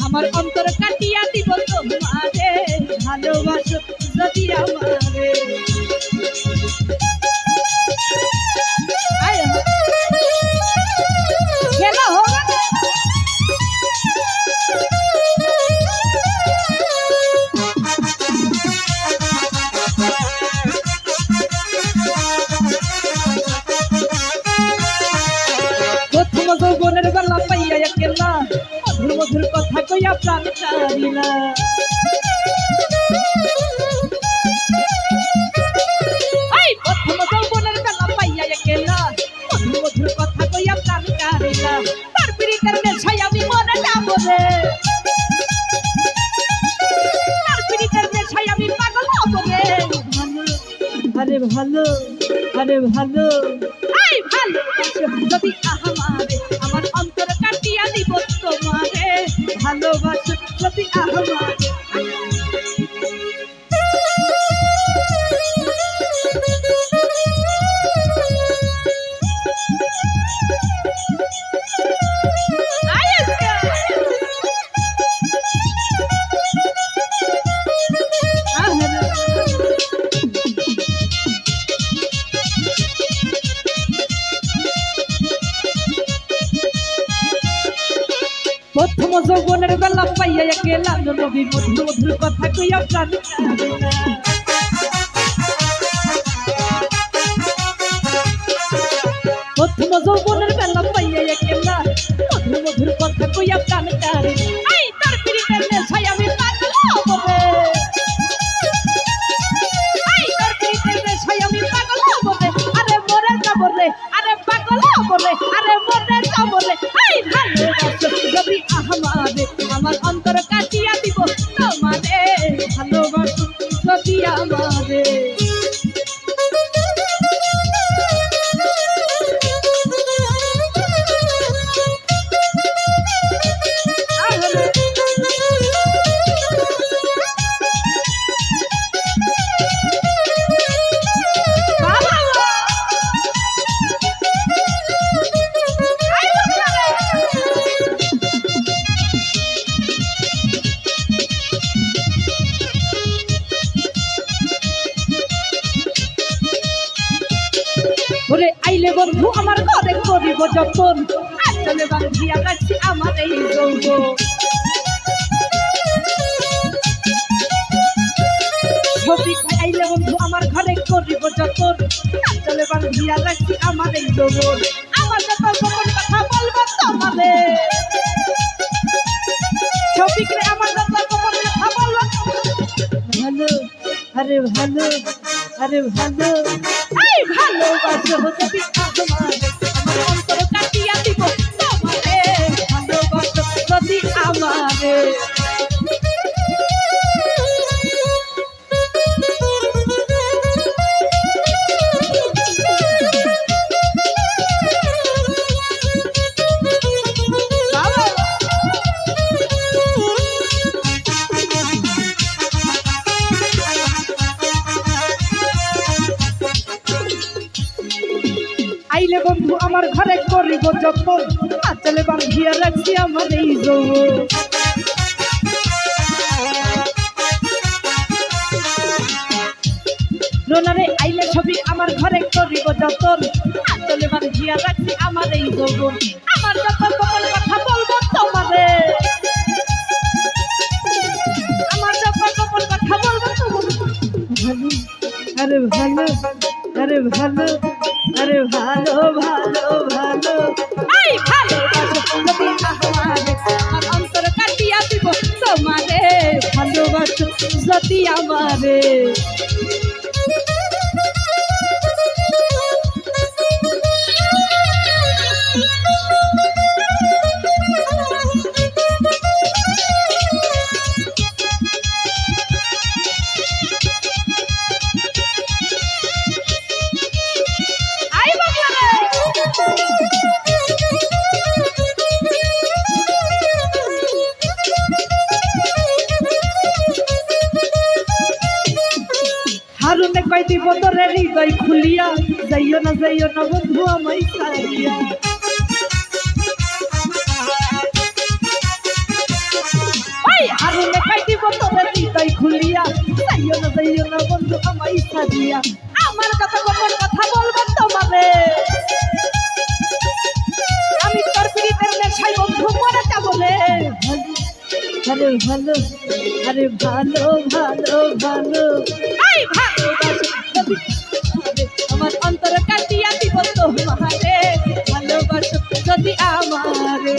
আমার অন্তরে মধুর কথা কইয়া প্রাণ এই প্রথম যৌবনের বেলা পাইয়া একেলা। মধুর মধুর কথা কইয়া প্রাণ চারিলা তার পিড়িতের নেশায় আমি মরে যাব রে। তার পিড়িতের নেশায় আমি পাগল হব রে। আরে ভালো আরে ভালো। আই ভালো। যদি ভালোবাসো প্রতি আহমারে যৌবনের বেলা পাইয়া গেলাম নবী মধুর মধুর কথা কইয়া প্রাণ বন্ধু, আমার ঘরে করিব যখন আসলে বান্ধিয়া রাখছি আমার এই যৌব ছবি আইলে বন্ধু, আমার ঘরে করিব যখন আসলে বান্ধিয়া রাখছি আমার এই যৌব আমার যত গোপন কথা বলব তোমারে ছবি আমার যত গোপন কথা বলব ভালো, আরে ভালো আরে ভালো। এই ভালোবাসো যদি আমার আমার ঘরে করিব যখন আচলে বাঁধিয়া রাখছি আমার এই রোনারে আইলে ছবি আমার ঘরে করিব যতন। আচলে বাঁধিয়া রাখছি আমার এই যৌবন। আমার যত কমল কথা বলব তোমারে। আমার কথা বলব তোমারে। আরে ভালো আরে ভালো। আরে ভালো ভালো ভালো। এই ভালো আমারে অন্তর কাটিয়া দিব তোমারে ভালোবাসো যদি আমারে। হারুনে কই দিব তোরে হৃদয় খুলিয়া যাইও না যাইও না বন্ধু আমায় সারিয়া হারুনে কই দিব তোরে হৃদয় খুলিয়া যাইও না যাইও না বন্ধু আমায় সারিয়া আমার কথা গোপন কথা আরে ভালো আরে ভালো ভালো ভালো। আমারে, আমার অন্তর কাটিয়া দিব তোমারে। ভালোবাসো যদি আমারে।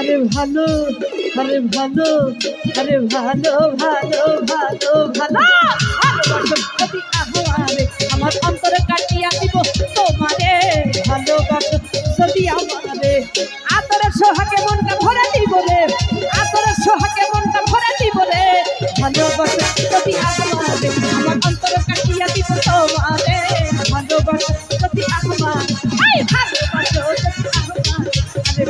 আরে ভালো আরে ভালো আরে ভালো ভালো ভালো ভালো। ভালোবাসো আমার অন্তরে কাটিয়া দিব তোমারে। ভালোবাসো যদি আমারে, আতরে সোহাকে মনটা ভরে দিব রে। আতরে সোহাকে মনটা ভরে দিব রে। ভালোবাসো যদি আমারে, আমার অন্তরে কাটিয়া দিব তোমারে। ভালোবাসো